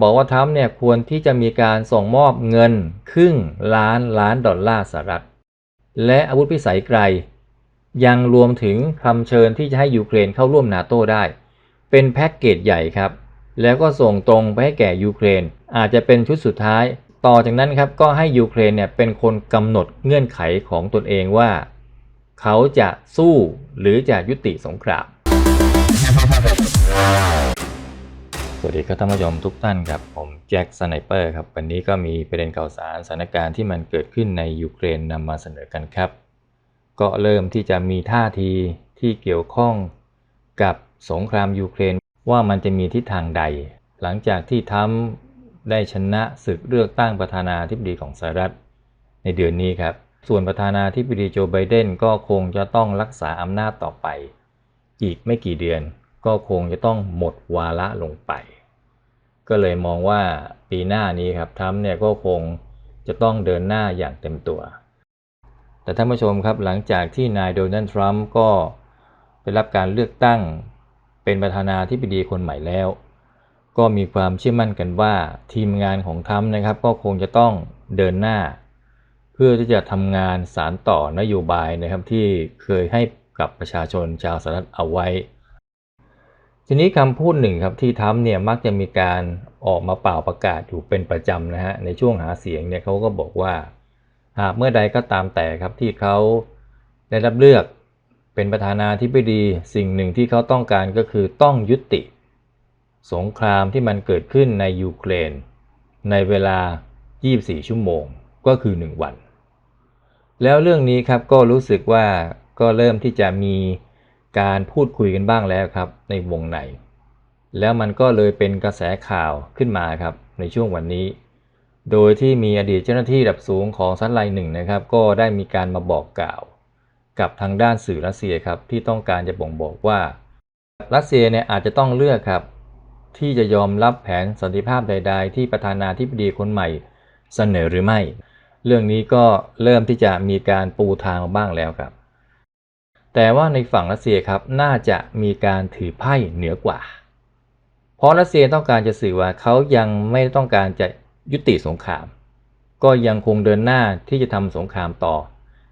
บอกว่าทรัมป์เนี่ยควรที่จะมีการส่งมอบเงินครึ่งล้านล้านดอลลาร์สหรัฐ และอาวุธพิสัยไกล ยังรวมถึงคำเชิญที่จะให้ยูเครนเข้าร่วมนาโตได้ เป็นแพ็กเกจใหญ่ครับ แล้วก็ส่งตรงไปให้แก่ยูเครน อาจจะเป็นชุดสุดท้าย ต่อจากนั้นครับก็ให้ยูเครนเนี่ยเป็นคนกำหนดเงื่อนไขของตนเองว่า เขาจะสู้หรือจะยุติสงคราม สวัสดีครับท่านผู้ชมทุกท่านครับ ผมแจ็คสไนเปอร์ครับ วันนี้ก็มีประเด็นข่าวสารสถานการณ์ที่มันเกิดขึ้นในยูเครนนำมาเสนอกันครับ ก็เริ่มที่จะมีท่าทีที่เกี่ยวข้องกับสงครามยูเครนว่ามันจะมีทิศทางใด หลังจากที่ทรัมได้ชนะศึกเลือกตั้งประธานาธิบดีของสหรัฐ ในเดือนนี้ครับ ส่วนประธานาธิบดีโจไบเดนก็คงจะต้องรักษาอำนาจต่อไป อีกไม่กี่เดือน ก็คงจะต้องหมดวาระลงไป ก็เลยมองว่าปีหน้านี้ครับทรัมป์เนี่ยก็คงจะต้องเดินหน้าอย่างเต็มตัว แต่ท่านผู้ชมครับหลังจากที่นายโดนัลด์ทรัมป์ก็ได้รับการเลือกตั้งเป็นประธานาธิบดีคนใหม่แล้ว ก็มีความเชื่อมั่นกันว่าทีมงานของทรัมป์นะครับก็คงจะต้องเดินหน้า เพื่อที่จะทำงานสารต่อนโยบายนะครับที่เคยให้กับประชาชนชาวสหรัฐเอาไว้ ทีนี้คำพูดหนึ่งครับที่ทรัมเนี่ยมักจะมีการออกมาเป่าประกาศอยู่เป็นประจำนะฮะในช่วงหาเสียงเนี่ยเขาก็บอกว่าหากเมื่อใดก็ตามแต่ครับที่เขาได้รับเลือกเป็นประธานาธิบดีสิ่งหนึ่งที่เขาต้องการก็คือต้องยุติ สงครามที่มันเกิดขึ้นในยูเครน ในเวลา 24 ชั่วโมงก็คือ 1 วัน แล้วเรื่องนี้ครับก็รู้สึกว่าก็เริ่มที่จะมี การพูดคุยกันบ้างแล้วครับในวงในแล้วมันก็เลยเป็นกระแสข่าวขึ้นมาครับในช่วงวันนี้ โดยที่มีอดีตเจ้าหน้าที่ระดับสูงของซัตไลน์หนึ่งนะครับ ก็ได้มีการมาบอกกล่าว กับทางด้านสื่อรัสเซียครับที่ต้องการจะบ่งบอกว่า รัสเซียเนี่ยอาจจะต้องเลือกครับ ที่จะยอมรับแผนสันติภาพใด ๆ ที่ประธานาธิบดีคนใหม่เสนอหรือไม่ เรื่องนี้ก็เริ่มที่จะมีการปูทางบ้างแล้วครับ แต่ว่าในฝั่งรัสเซียครับน่าจะมีการถือไพ่เหนือกว่า เพราะรัสเซียต้องการจะสื่อว่าเขายังไม่ต้องการจะยุติสงคราม ก็ยังคงเดินหน้าที่จะทำสงครามต่อ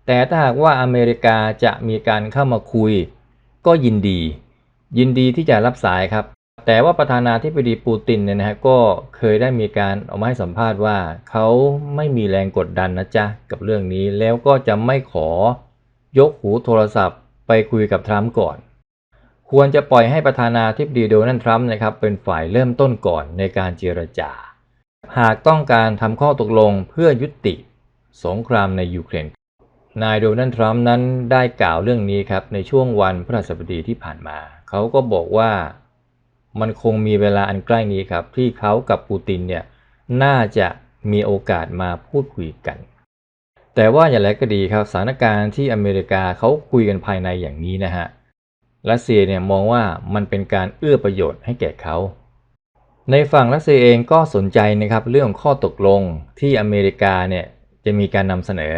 แต่ถ้าหากว่าอเมริกาจะมีการเข้ามาคุย ก็ยินดี ยินดีที่จะรับสายครับ แต่ว่าประธานาธิบดีปูตินเนี่ยนะฮะก็เคยได้มีการออกมาให้สัมภาษณ์ว่าเขาไม่มีแรงกดดันนะจ๊ะกับเรื่องนี้แล้วก็จะไม่ขอยกหูโทรศัพท์ ไปคุยกับทรัมป์ก่อน ควรจะปล่อยให้ประธานาธิบดีโดนัลด์ทรัมป์นะครับเป็นฝ่ายเริ่มต้นก่อนในการเจรจา หากต้องการทำข้อตกลงเพื่อยุติ สงครามในยูเครน นายโดนัลด์ทรัมป์นั้นได้กล่าวเรื่องนี้ครับในช่วงวันพฤหัสบดีที่ผ่านมา เขาก็บอกว่ามันคงมีเวลาอันใกล้นี้ครับที่เขากับปูตินเนี่ยน่าจะมีโอกาสมาพูดคุยกัน แต่ว่าอย่างไรก็ดีครับสถานการณ์ที่อเมริกาเขาคุยกันภายในอย่างนี้นะฮะรัสเซียเนี่ยมองว่ามันเป็นการเอื้อประโยชน์ให้แก่เขาในฝั่งรัสเซียเองก็สนใจนะครับเรื่องข้อตกลงที่อเมริกาเนี่ยจะมีการนำเสนอ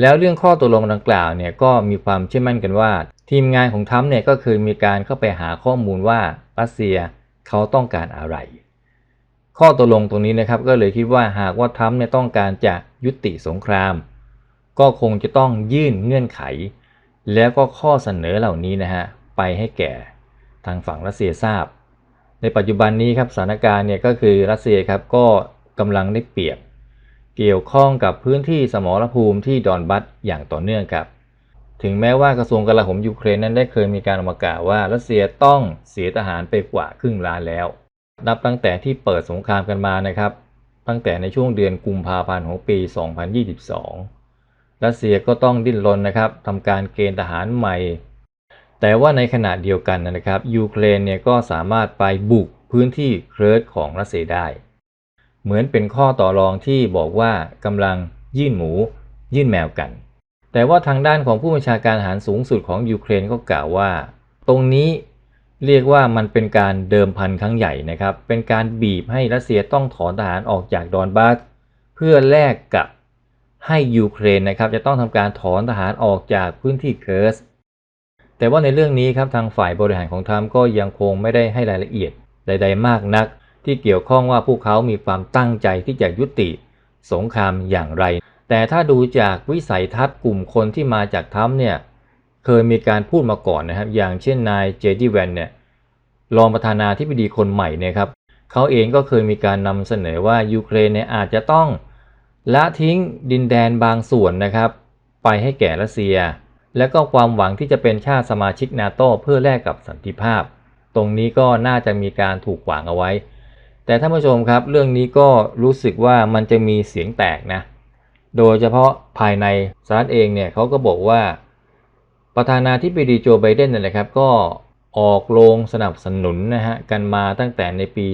แล้วเรื่องข้อตกลงดังกล่าวเนี่ยก็มีความเชื่อมั่นกันว่า ทีมงานของทัมเนี่ยก็เคยมีการเข้าไปหาข้อมูลว่ารัสเซียเขาต้องการอะไร ข้อตกลงตรงนี้นะครับก็เลยคิดว่าหากว่าทัมเนี่ยต้องการจะยุติสงคราม ก็คงจะต้องยื่นเงื่อนไข แล้วก็ข้อเสนอเหล่านี้นะฮะไปให้แก่ทางฝั่งรัสเซียทราบ ในปัจจุบันนี้ครับสถานการณ์เนี่ยก็คือรัสเซียครับก็กำลังได้เปรียบ เกี่ยวข้องกับพื้นที่สมรภูมิที่ดอนบัสอย่างต่อเนื่องครับถึงแม้ว่ากระทรวงกลาโหมยูเครนนั้นได้เคยมีการออกมากล่าวว่ารัสเซียต้องเสียทหารไปกว่าครึ่งล้านแล้ว นับตั้งแต่ที่เปิดสงครามกันมานะครับ ตั้งแต่ในช่วงเดือนกุมภาพันธ์ของปี 2022 รัสเซียก็ต้องดิ้นรนนะครับทำการเกณฑ์ทหารใหม่ แต่ว่าในขณะเดียวกันนะครับยูเครนเนี่ยก็สามารถไปบุกพื้นที่เคริร์ดของรัสเซียได้ เหมือนเป็นข้อต่อรองที่บอกว่ากำลังยื่นหมู ยื่นแมวกัน แต่ว่าทางด้านของผู้บัญชาการทหารสูงสุดของยูเครนก็กล่าวว่า ตรงนี้เรียกว่ามันเป็นการเดิมพันครั้งใหญ่นะครับ เป็นการบีบให้รัสเซียต้องถอนทหารออกจากดอนบาสเพื่อแลกกับ ให้ยูเครนนะครับจะต้องทำการถอนทหารออกจากพื้นที่เคิร์สแต่ว่าในเรื่องนี้ครับทางฝ่ายบริหารของทรัมป์ก็ยังคงไม่ได้ให้รายละเอียดใด ๆ มากนัก ที่เกี่ยวข้องว่าพวกเขามีความตั้งใจที่จะยุติสงครามอย่างไร แต่ถ้าดูจากวิสัยทัศน์กลุ่มคนที่มาจากทรัมป์เนี่ยเคยมีการพูดมาก่อนนะครับ อย่างเช่นนายเจดีแวนเนี่ยรองประธานาธิบดีคนใหม่เนี่ยครับเขาเองก็เคยมีการนำเสนอว่ายูเครนเนี่ยอาจจะต้อง ละทิ้งดินแดนบางส่วนนะครับ ไปให้แก่รัสเซีย และก็ความหวังที่จะเป็นชาติสมาชิกนาโตเพื่อแลกกับสันติภาพ ตรงนี้ก็น่าจะมีการถูกขวางเอาไว้ แต่ท่านผู้ชมครับเรื่องนี้ก็รู้สึกว่ามันจะมีเสียงแตกนะ โดยเฉพาะภายในสหรัฐเองเนี่ยเขาก็บอกว่า ประธานาธิบดีโจไบเดนนั่นแหละครับก็ออกโรงสนับสนุนนะฮะกันมาตั้งแต่ในปี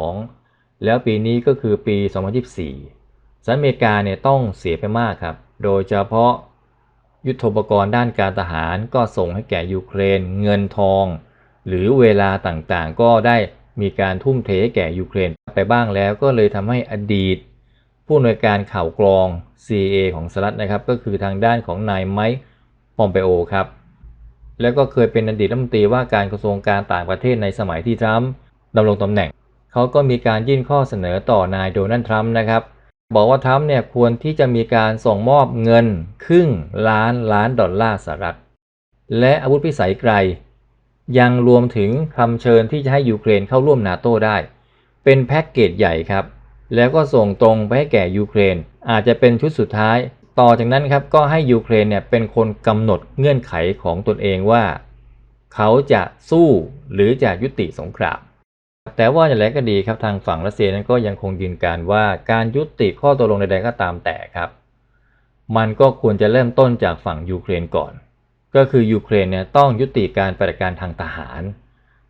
2022 แล้วปีนี้ก็คือปี 2024 สหรัฐอเมริกาเนี่ยต้องเสียไปมากครับ โดยเฉพาะยุทธปกรณ์ด้านการทหารก็ส่งให้แก่ยูเครน เงินทอง หรือเวลาต่างๆ ก็ได้มีการทุ่มเทให้แก่ยูเครนไปบ้างแล้วก็เลยทำให้อดีต ผู้อำนวยการข่าวกรอง CIA ของสหรัฐนะครับ ก็คือทางด้านของนายไมค์ปอมเปโอครับ แล้วก็เคยเป็นอดีตรัฐมนตรีว่าการกระทรวงการต่างประเทศในสมัยที่ทรัมป์ดำรงตำแหน่ง เขาก็มีการยื่นข้อเสนอต่อนายโดนัลด์ทรัมป์นะครับ บอกว่าทรัมป์เนี่ยควรที่จะมีการส่งมอบเงินครึ่งล้านล้านดอลลาร์สหรัฐ และอาวุธพิสัยไกล ยังรวมถึงคำเชิญที่จะให้ยูเครนเข้าร่วมนาโตได้ เป็นแพ็กเกจใหญ่ครับ แล้วก็ส่งตรงไปให้แก่ยูเครน อาจจะเป็นชุดสุดท้าย ต่อจากนั้นครับก็ให้ยูเครนเนี่ยเป็นคนกำหนดเงื่อนไขของตนเองว่า เขาจะสู้หรือจะยุติสงคราม แต่ว่าอย่างไรก็ดีครับทางฝั่งรัสเซียนั้นก็ยังคงยืนการว่าการยุติข้อตกลงใดๆก็ตามแต่ครับ มันก็ควรจะเริ่มต้นจากฝั่งยูเครนก่อน ก็คือยูเครนเนี่ยต้องยุติการปฏิบัติการทางทหาร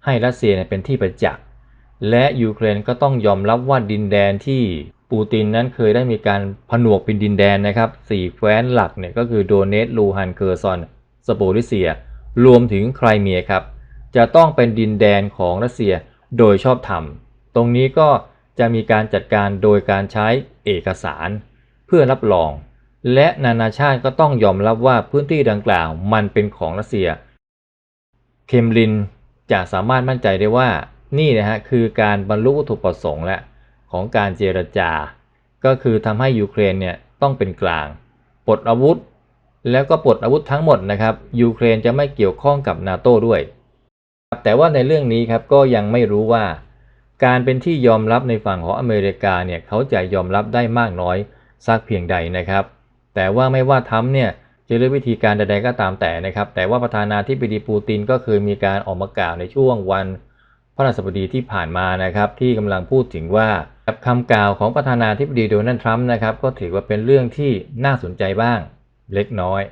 ให้รัสเซียเนี่ยเป็นที่ประจักษ์และยูเครนก็ต้องยอมรับว่าดินแดนที่ปูตินนั้นเคยได้มีการผนวกเป็นดินแดนนะครับสี่แคว้นหลักเนี่ยก็คือโดเนตลูฮันเคอร์ซอนสโปริเซีย รวมถึงไครเมียครับจะต้องเป็นดินแดนของรัสเซีย โดยชอบธรรม ตรงนี้ก็จะมีการจัดการโดยการใช้เอกสาร เพื่อรับรอง และนานาชาติก็ต้องยอมรับว่าพื้นที่ดังกล่าวมันเป็นของรัสเซีย เคมลินจะสามารถมั่นใจได้ว่านี่นะฮะคือการบรรลุวัตถุประสงค์และของการเจรจา ก็คือทำให้ยูเครนเนี่ยต้องเป็นกลางปลดอาวุธ แล้วก็ปลดอาวุธทั้งหมดนะครับยูเครนจะไม่เกี่ยวข้องกับนาโต้ด้วย แต่ว่าในเรื่องนี้ครับก็ยังไม่รู้ว่า การเป็นที่ยอมรับในฝั่งของอเมริกาเนี่ยเขาจะยอมรับได้มากน้อยสักเพียงใดนะครับ แต่ว่าไม่ว่าทำเนี่ยจะเลือกวิธีการใดๆก็ตามแต่นะครับ แต่ว่าประธานาธิบดีปูตินก็เคยมีการออกมากล่าวในช่วงวันพระราชบดีที่ผ่านมานะครับ ที่กำลังพูดถึงว่าคำกล่าวของประธานาธิบดีโดนัลด์ทรัมป์นะครับก็ถือว่าเป็นเรื่องที่น่าสนใจบ้างเล็กน้อย